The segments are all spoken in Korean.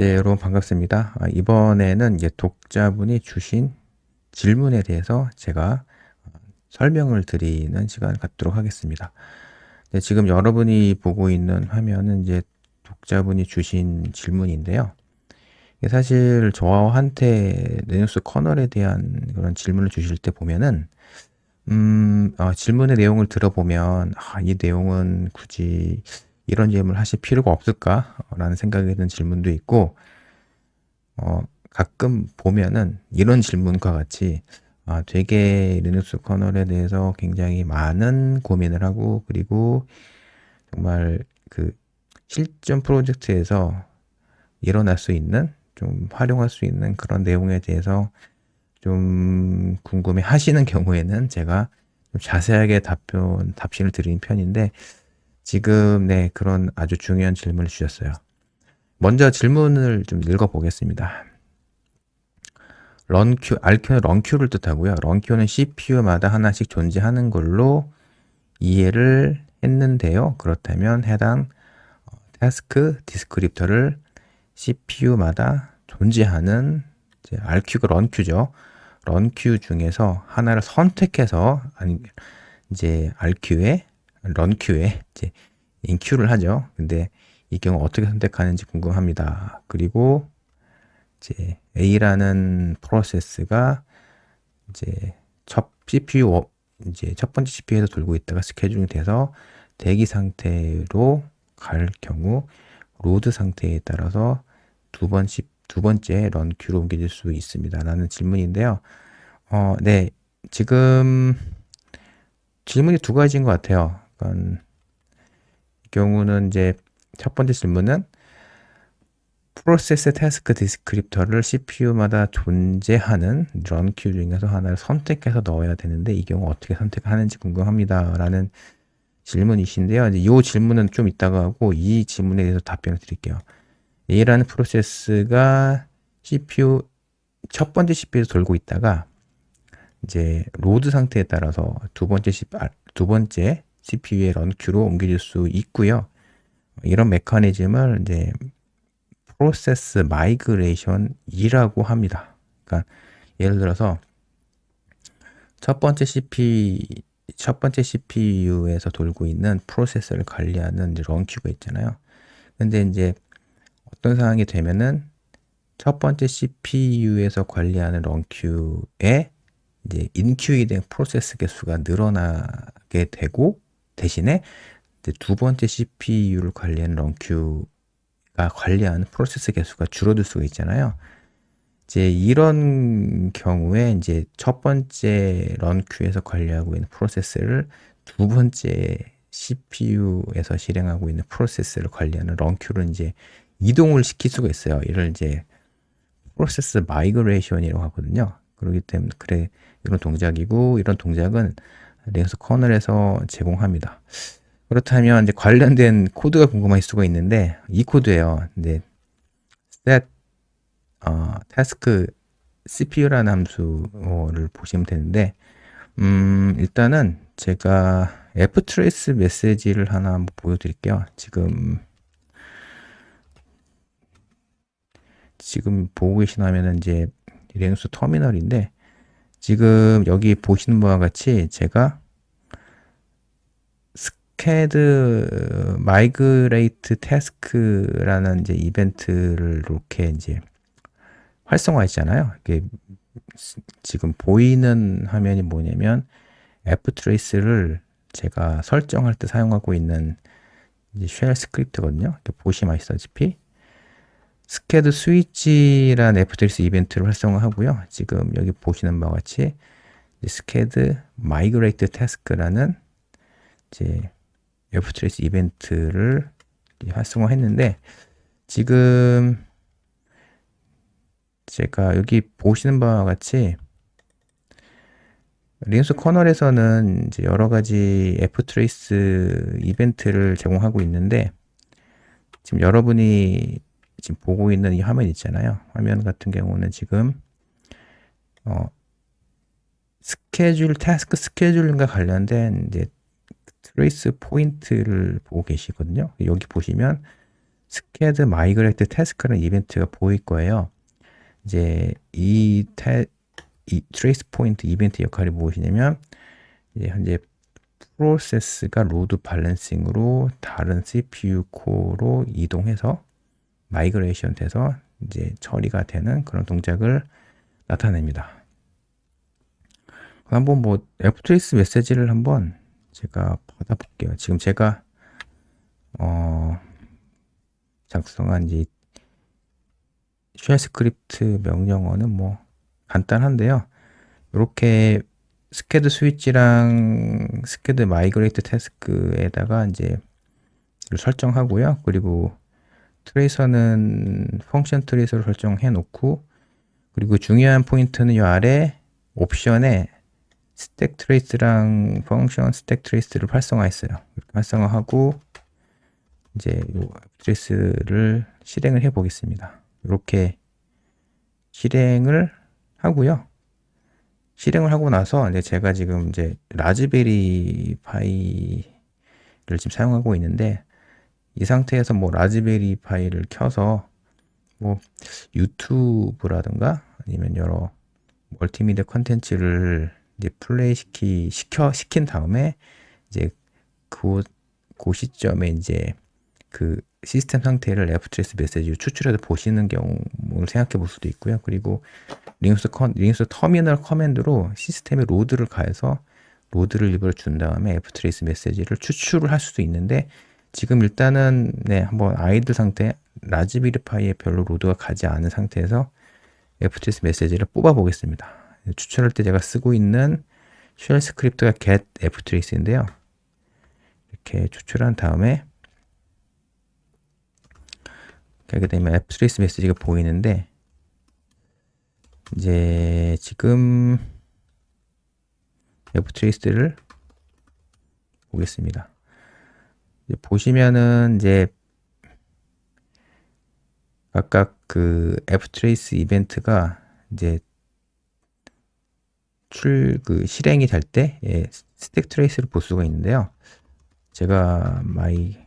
네, 여러분 반갑습니다. 아, 이번에는 독자분이 주신 질문에 대해서 제가 어, 설명을 드리는 시간을 갖도록 하겠습니다. 네, 지금 여러분이 보고 있는 화면은 이제 독자분이 주신 질문인데요. 사실 저한테 리눅스 커널에 대한 그런 질문을 주실 때 보면은 음, 어, 질문의 내용을 들어보면 아, 이 내용은 굳이 이런 질문을 하실 필요가 없을까라는 생각이 드는 질문도 있고 어, 가끔 보면은 이런 질문과 같이 아, 되게 리눅스 커널에 대해서 굉장히 많은 고민을 하고 그리고 정말 그 실전 프로젝트에서 일어날 수 있는 좀 활용할 수 있는 그런 내용에 대해서 좀 궁금해 하시는 경우에는 제가 좀 자세하게 답변, 답신을 드리는 편인데 지금 네, 그런 아주 중요한 질문을 주셨어요. 먼저 질문을 좀 읽어보겠습니다. 런큐, RQ는 런큐를 뜻하고요. 런큐는 CPU마다 하나씩 존재하는 걸로 이해를 했는데요. 그렇다면 해당 태스크 디스크립터를 CPU마다 존재하는 RQ가 런큐죠. 런큐 중에서 하나를 선택해서 아니 이제 RQ에 런큐에 이제 인큐를 하죠. 근데 이 경우 어떻게 선택하는지 궁금합니다. 그리고 이제 A라는 프로세스가 이제 첫 CPU 이제 첫 번째 CPU에서 돌고 있다가 스케줄이 돼서 대기 상태로 갈 경우 로드 상태에 따라서 두 번씩 두 번째 런 큐로 옮겨질 수 있습니다. 라는 질문인데요. 어, 네. 지금 질문이 두 가지인 것 같아요. 이 경우는 이제 첫 번째 질문은 프로세스 태스크 디스크립터를 CPU마다 존재하는 런 큐 중에서 하나를 선택해서 넣어야 되는데 이 경우 어떻게 선택하는지 궁금합니다. 라는 질문이신데요. 이 질문은 좀 이따가 하고 이 질문에 대해서 답변을 드릴게요. A라는 프로세스가 CPU 첫 번째 CPU에서 돌고 있다가 이제 로드 상태에 따라서 두 번째 CPU, 두 번째 CPU의 런큐로 옮겨질 수 있고요. 이런 메커니즘을 이제 프로세스 마이그레이션이라고 합니다. 그러니까 예를 들어서 첫 번째 CPU 첫 번째 CPU에서 돌고 있는 프로세서를 관리하는 런큐가 있잖아요. 근데 이제 어떤 상황이 되면은 첫 번째 CPU에서 관리하는 런큐에 이제 인큐이 된 프로세스 개수가 늘어나게 되고 대신에 두 번째 CPU를 관리하는 런큐가 관리하는 프로세스 개수가 줄어들 수가 있잖아요. 이제 이런 경우에 이제 첫 번째 런큐에서 관리하고 있는 프로세스를 두 번째 CPU에서 실행하고 있는 프로세스를 관리하는 런큐를 이제 이동을 시킬 수가 있어요. 이를 이제 프로세스 마이그레이션이라고 하거든요. 그렇기 때문에 그래 이런 동작이고 이런 동작은 리눅스 커널에서 제공합니다. 그렇다면 이제 관련된 코드가 궁금할 수가 있는데 이 코드예요. 근데 set 어, task CPU라는 함수를 보시면 되는데 음, 일단은 제가 ftrace 메시지를 하나 한번 보여드릴게요. 지금 지금 보고 계신 화면은 이제 리눅스 터미널인데 지금 여기 보시는 바와 같이 제가 스캐드 마이그레이트 태스크라는 이제 이벤트를 이렇게 이제 활성화했잖아요. 이게 지금 보이는 화면이 뭐냐면 ftrace를 제가 설정할 때 사용하고 있는 쉘 스크립트거든요. 보시면 아시다시피 스캐드 스위치라는 ftrace 이벤트를 활성화하고요. 지금 여기 보시는 바와 같이 스캐드 마이그레이트 태스크라는 이제 ftrace 이벤트를 활성화했는데 지금 제가 여기 보시는 바와 같이 리눅스 커널에서는 이제 여러 가지 ftrace 이벤트를 제공하고 있는데 지금 여러분이 지금 보고 있는 이 화면 있잖아요. 화면 같은 경우는 지금 어 스케줄 타스크 스케줄과 관련된 이제 트레이스 포인트를 보고 계시거든요. 여기 보시면 스캐드 마이그레이트 태스크라는 이벤트가 보일 거예요. 이제 이, 태, 이 트레이스 포인트 이벤트 역할이 무엇이냐면 이제 현재 프로세스가 로드 밸런싱으로 다른 CPU 코어로 이동해서 마이그레이션 돼서 이제 처리가 되는 그런 동작을 나타냅니다. 한번 뭐 Ftrace 메시지를 한번 제가 받아볼게요. 지금 제가 어 작성한 이제 쉘 스크립트 명령어는 뭐 간단한데요. 이렇게 스캐드 스위치랑 스캐드 마이그레이트 태스크에다가 이제 설정하고요. 그리고 트레이서는 펑션 트레이서를 설정해 놓고 그리고 중요한 포인트는 이 아래 옵션에 스택 트레이스랑 펑션 스택 트레이스를 활성화했어요. 활성화하고 이제 요 트레이스를 실행을 해 보겠습니다. 이렇게 실행을 하고요. 실행을 하고 나서 이제 제가 지금 이제 라즈베리 파이를 지금 사용하고 있는데 이 상태에서 뭐 라즈베리 파이를 켜서 뭐 유튜브라든가 아니면 여러 멀티미디어 컨텐츠를 이제 플레이 시키 시켜 시킨 다음에 이제 그, 그 시점에 이제 그 시스템 상태를 Ftrace 메시지로 추출해서 보시는 경우를 생각해 볼 수도 있고요. 그리고 리눅스 컨, 리눅스 터미널 커맨드로 시스템에 로드를 가해서 로드를 일부러 준 다음에 Ftrace 메시지를 추출을 할 수도 있는데 지금 일단은 네 한번 아이들 상태 라즈베리 파이에 별로 로드가 가지 않은 상태에서 Ftrace 메시지를 뽑아 보겠습니다. 추출할 때 제가 쓰고 있는 쉘 스크립트가 get ftrace인데요. 이렇게 추출한 다음에 하게 되면 ftrace 메시지가 보이는데 이제 지금 ftrace를 보겠습니다. 보시면은 이제 각각 그 ftrace 이벤트가 이제 출, 그 실행이 될 때, 예, 스택 트레이스를 볼 수가 있는데요. 제가 마이,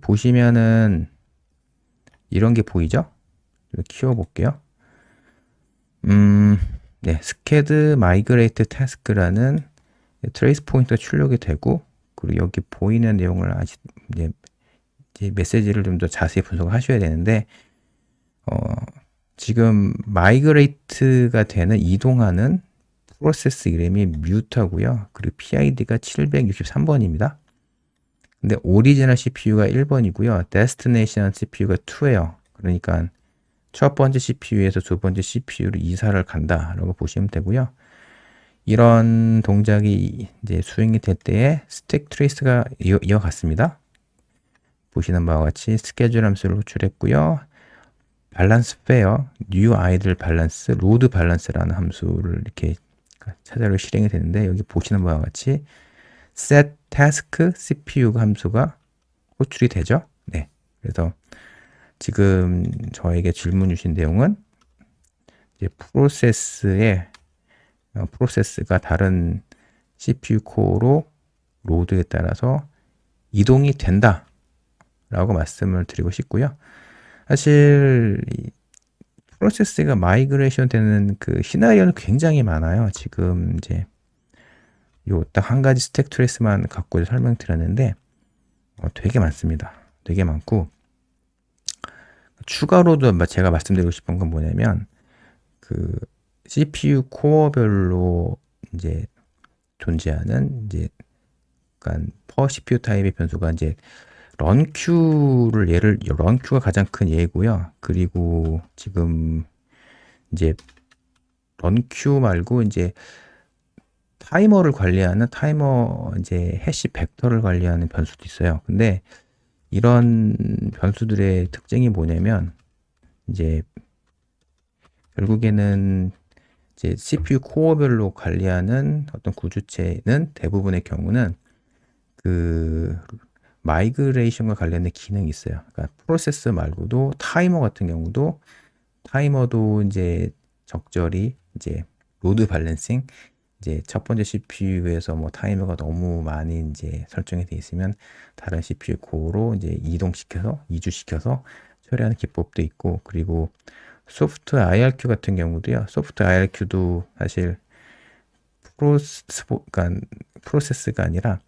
보시면은 이런 게 보이죠? 키워 볼게요. 음, 네, 스캐드 마이그레이트 태스크라는 트레이스 포인트가 출력이 되고, 그리고 여기 보이는 내용을 아직 이제, 이제 메시지를 좀 더 자세히 분석을 하셔야 되는데, 어, 지금 마이그레이트가 되는 이동하는 프로세스 이름이 뮤트하고요. 그리고 PID가 763번입니다. 근데 오리지널 CPU가 1번이고요. 데스티네이션 CPU가 2예요. 그러니까 첫 번째 CPU에서 두 번째 CPU로 이사를 간다라고 보시면 되고요. 이런 동작이 이제 수행이 될 때에 스택 트레이스가 이어, 이어갔습니다. 보시는 바와 같이 스케줄 함수를 호출했고요. 밸런스 페어, 뉴 아이들 밸런스, 로드 밸런스라는 함수를 이렇게 찾아로 실행이 되는데 여기 보시는 바와 같이 set task CPU 함수가 호출이 되죠. 네. 그래서 지금 저에게 질문 주신 내용은 이제 프로세스의 어, 프로세스가 다른 CPU 코어로 로드에 따라서 이동이 된다. 라고 말씀을 드리고 싶고요. 사실 프로세스가 마이그레이션 되는 그 시나리오는 굉장히 많아요. 지금 이제 요 딱 한 가지 스택 트레이스만 갖고 설명드렸는데 어, 되게 많습니다. 되게 많고 추가로도 제가 말씀드리고 싶은 건 뭐냐면 그 CPU 코어별로 이제 존재하는 이제 약간 퍼 CPU 타입의 변수가 이제 런큐를 예를 런큐가 가장 큰 예고요. 그리고 지금 이제 런큐 말고 이제 타이머를 관리하는 타이머 이제 해시 벡터를 관리하는 변수도 있어요. 근데 이런 변수들의 특징이 뭐냐면 이제 결국에는 이제 CPU 코어별로 관리하는 어떤 구조체는 대부분의 경우는 그 마이그레이션과 관련된 기능이 있어요. 그러니까 프로세스 말고도 타이머 같은 경우도 타이머도 이제 적절히 이제 로드 밸런싱 이제 첫 번째 CPU에서 뭐 타이머가 너무 많이 이제 설정이 돼 있으면 다른 CPU 코어로 이제 이동시켜서 이주시켜서 처리하는 기법도 있고 그리고 소프트 IRQ 같은 경우도요. 소프트 IRQ도 사실 프로스 그러니까 프로세스가 아니라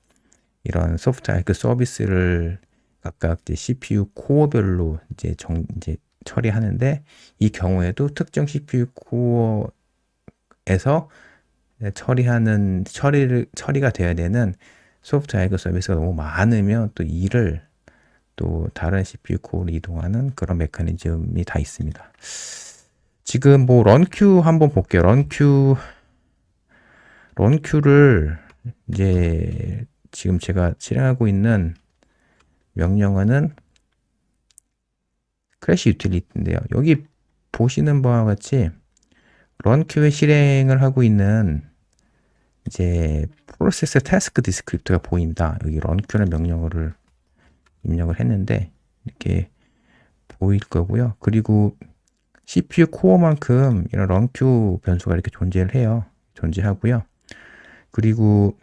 이런 소프트 IRQ 서비스를 각각 이제 CPU 코어별로 이제 정 이제 처리하는데 이 경우에도 특정 CPU 코어에서 처리하는 처리를 처리가 돼야 되는 소프트 IRQ 서비스가 너무 많으면 또 이를 또 다른 CPU 코어로 이동하는 그런 메커니즘이 다 있습니다. 지금 뭐 런큐 한번 볼게요. 런큐 런큐를 이제 지금 제가 실행하고 있는 명령어는 크래시 유틸리티인데요. 여기 보시는 바와 같이 런큐에 실행을 하고 있는 이제 프로세스 태스크 디스크립트가 보입니다. 여기 런큐라는 명령어를 입력을 했는데 이렇게 보일 거고요. 그리고 CPU 코어만큼 이런 런큐 변수가 이렇게 존재를 해요. 존재하고요. 그리고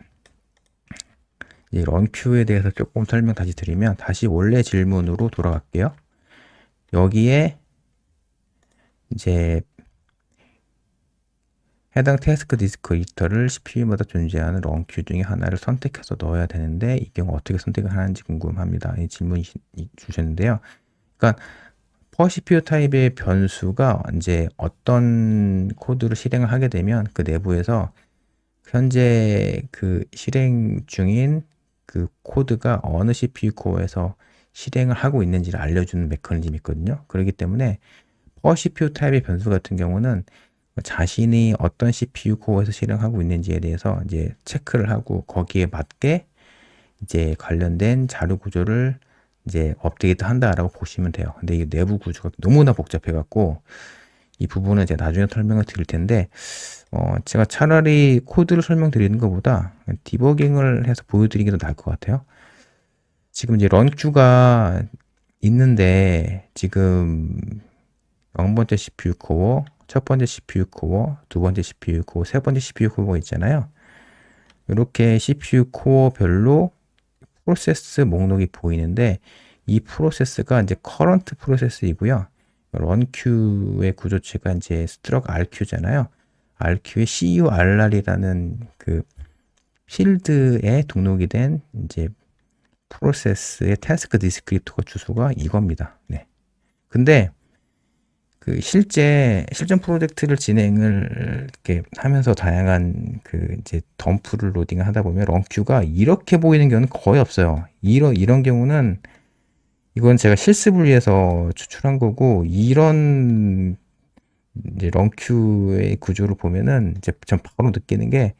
이 런큐에 대해서 조금 설명 다시 드리면 다시 원래 질문으로 돌아갈게요. 여기에 이제 해당 태스크 디스크리터를 CPU마다 존재하는 런큐 중에 하나를 선택해서 넣어야 되는데 이 경우 어떻게 선택을 하는지 궁금합니다. 이 질문이 주셨는데요. 그러니까 퍼 CPU 타입의 변수가 이제 어떤 코드를 실행을 하게 되면 그 내부에서 현재 그 실행 중인 그 코드가 어느 CPU 코어에서 실행을 하고 있는지를 알려주는 메커니즘이 있거든요. 그렇기 때문에 퍼 CPU 타입의 변수 같은 경우는 자신이 어떤 CPU 코어에서 실행하고 있는지에 대해서 이제 체크를 하고 거기에 맞게 이제 관련된 자료 구조를 이제 업데이트 한다라고 보시면 돼요. 근데 이 내부 구조가 너무나 복잡해 갖고 이 부분은 제가 나중에 설명을 드릴 텐데 어 제가 차라리 코드를 설명드리는 것보다 디버깅을 해서 보여드리기도 나을 것 같아요. 지금 이제 런큐가 있는데 지금 0번째 CPU 코어 첫 번째 CPU 코어, 두 번째 CPU 코어, 세 번째 CPU 코어가 있잖아요. 이렇게 CPU 코어별로 프로세스 목록이 보이는데 이 프로세스가 이제 커런트 프로세스이고요. 런큐의 구조체가 이제 스트럭 RQ잖아요. RQ의 CURR이라는 그 필드에 등록이 된 이제 프로세스의 태스크 디스크립터 주소가 이겁니다. 네. 근데 그 실제 실전 프로젝트를 진행을 이렇게 하면서 다양한 그 이제 덤프를 로딩 하다 보면 런큐가 이렇게 보이는 경우는 거의 없어요. 이런 이런 경우는 이건 제가 실습을 위해서 추출한 거고 이런 이제 런큐의 구조를 보면은 이제 전 바로 느끼는 게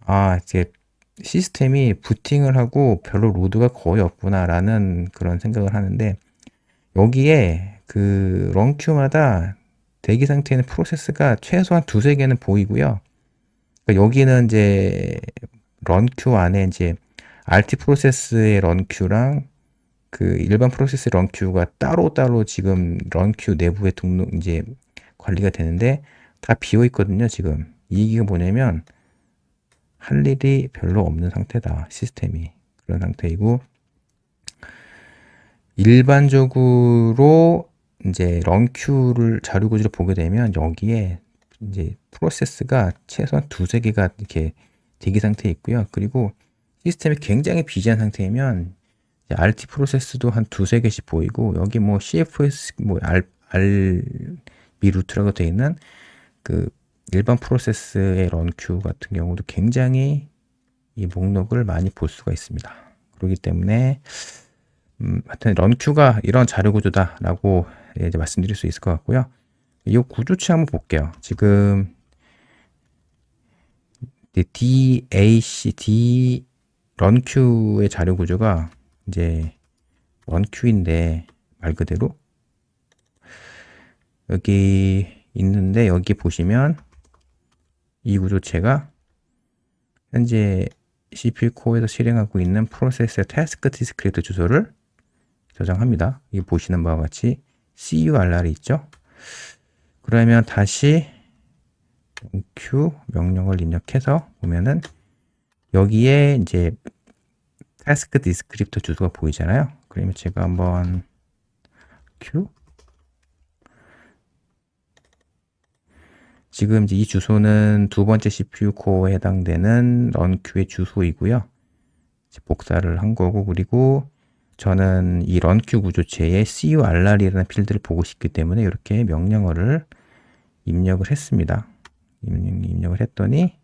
아, 이제 시스템이 부팅을 하고 별로 로드가 거의 없구나라는 그런 생각을 하는데 여기에 그 런큐마다 대기 상태에는 프로세스가 최소한 두세 개는 보이고요. 그러니까 여기는 이제 런큐 안에 이제 RT 프로세스의 런큐랑 그 일반 프로세스 런큐가 따로따로 지금 런큐 내부에 등록 이제 관리가 되는데 다 비어 있거든요, 지금. 이 얘기가 뭐냐면 할 일이 별로 없는 상태다, 시스템이. 그런 상태이고 일반적으로 이제 런큐를 자료 구조를 보게 되면 여기에 이제 프로세스가 최소한 두세 개가 이렇게 대기 상태에 있고요. 그리고 시스템이 굉장히 비지한 상태이면 RT 프로세스도 한 두세 개씩 보이고 여기 뭐 CFS 뭐 R, RB 루트라고 되어 있는 그 일반 프로세스의 런큐 같은 경우도 굉장히 이 목록을 많이 볼 수가 있습니다. 그렇기 때문에 음, 하여튼 런큐가 이런 자료 구조다라고 예, 이제 말씀드릴 수 있을 것 같고요. 이 구조치 한번 볼게요. 지금 DAC, D 런큐의 자료 구조가 이제 런큐인데 말 그대로 여기 있는데 여기 보시면 이 구조체가 현재 CPU 코어에서 실행하고 있는 프로세스의 태스크 디스크리트 주소를 저장합니다. 이 보시는 바와 같이 CURR이 있죠. 그러면 다시 q 명령을 입력해서 보면은 여기에 이제 타스크 디스크립터 주소가 보이잖아요. 그러면 제가 한번 q 지금 이제 이 주소는 두 번째 CPU 코어에 해당되는 런큐의 주소이고요. 이제 복사를 한 거고 그리고 저는 이 런큐 구조체에 curr이라는 필드를 보고 싶기 때문에 이렇게 명령어를 입력을 했습니다. 입력, 입력을 했더니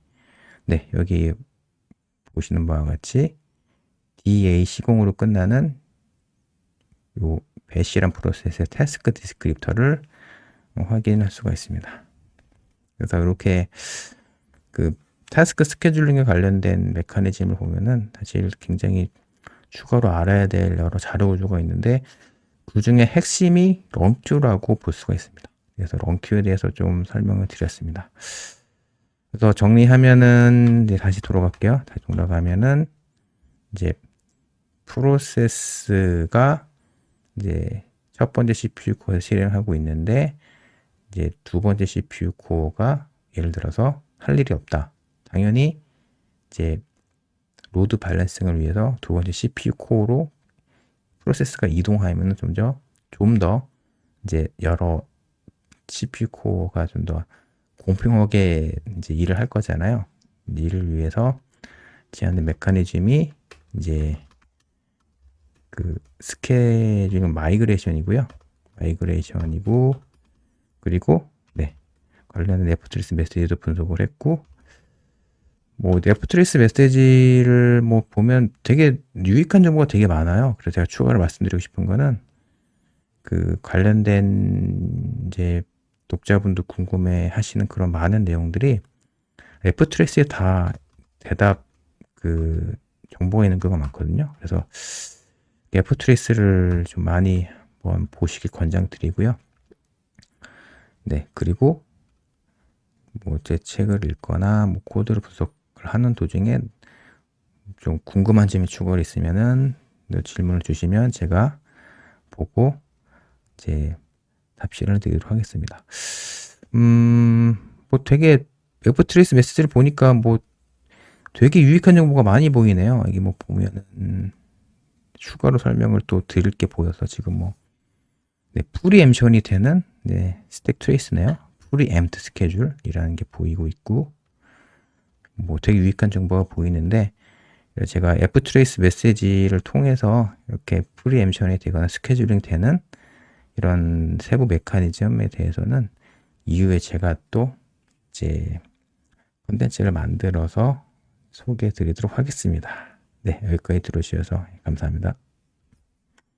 네 여기 보시는 바와 같이 DA 시공으로 끝나는 요 배시란 프로세스의 태스크 디스크립터를 확인할 수가 있습니다. 그래서 이렇게 그 타스크 스케줄링에 관련된 메커니즘을 보면은 사실 굉장히 추가로 알아야 될 여러 자료 구조가 있는데 그 중에 핵심이 런큐라고 볼 수가 있습니다. 그래서 런큐에 대해서 좀 설명을 드렸습니다. 그래서 정리하면은 이제 다시 돌아갈게요. 다시 돌아가면은 이제 프로세스가 이제 첫 번째 CPU 코어에서 실행하고 있는데 이제 두 번째 CPU 코어가 예를 들어서 할 일이 없다. 당연히 이제 로드 밸런싱을 위해서 두 번째 CPU 코어로 프로세스가 이동하면 좀더 좀 더 이제 여러 CPU 코어가 좀 더 공평하게 이제 일을 할 거잖아요. 일을 위해서 제한된 메커니즘이 이제 그 스케줄링 마이그레이션이고요. 마이그레이션이고 그리고 네 관련된 레프트리스 메시지도 분석을 했고 뭐 레프트리스 메시지를 뭐 보면 되게 유익한 정보가 되게 많아요. 그래서 제가 추가로 말씀드리고 싶은 거는 그 관련된 이제 독자분도 궁금해 하시는 그런 많은 내용들이 레프트리스에 다 대답 그 정보가 있는 경우가 많거든요. 그래서 레프트리스를 좀 많이 한번 보시길 권장드리고요. 네, 그리고 뭐 제 책을 읽거나 뭐 코드를 분석을 하는 도중에 좀 궁금한 점이 추가로 있으면은 질문을 주시면 제가 보고 이제 답변을 드리도록 하겠습니다. 음, 뭐 되게 웹 트레이스 메시지를 보니까 뭐 되게 유익한 정보가 많이 보이네요. 이게 뭐 보면은 추가로 설명을 또 드릴 게 보여서 지금 뭐 네, 프리엠션이 되는 네, 스택 트레이스네요. 프리엠트 스케줄이라는 게 보이고 있고 뭐 되게 유익한 정보가 보이는데 제가 F 트레이스 메시지를 통해서 이렇게 프리엠션이 되거나 스케줄링 되는 이런 세부 메커니즘에 대해서는 이후에 제가 또 이제 콘텐츠를 만들어서 소개해 드리도록 하겠습니다. 네, 여기까지 들어주셔서 감사합니다.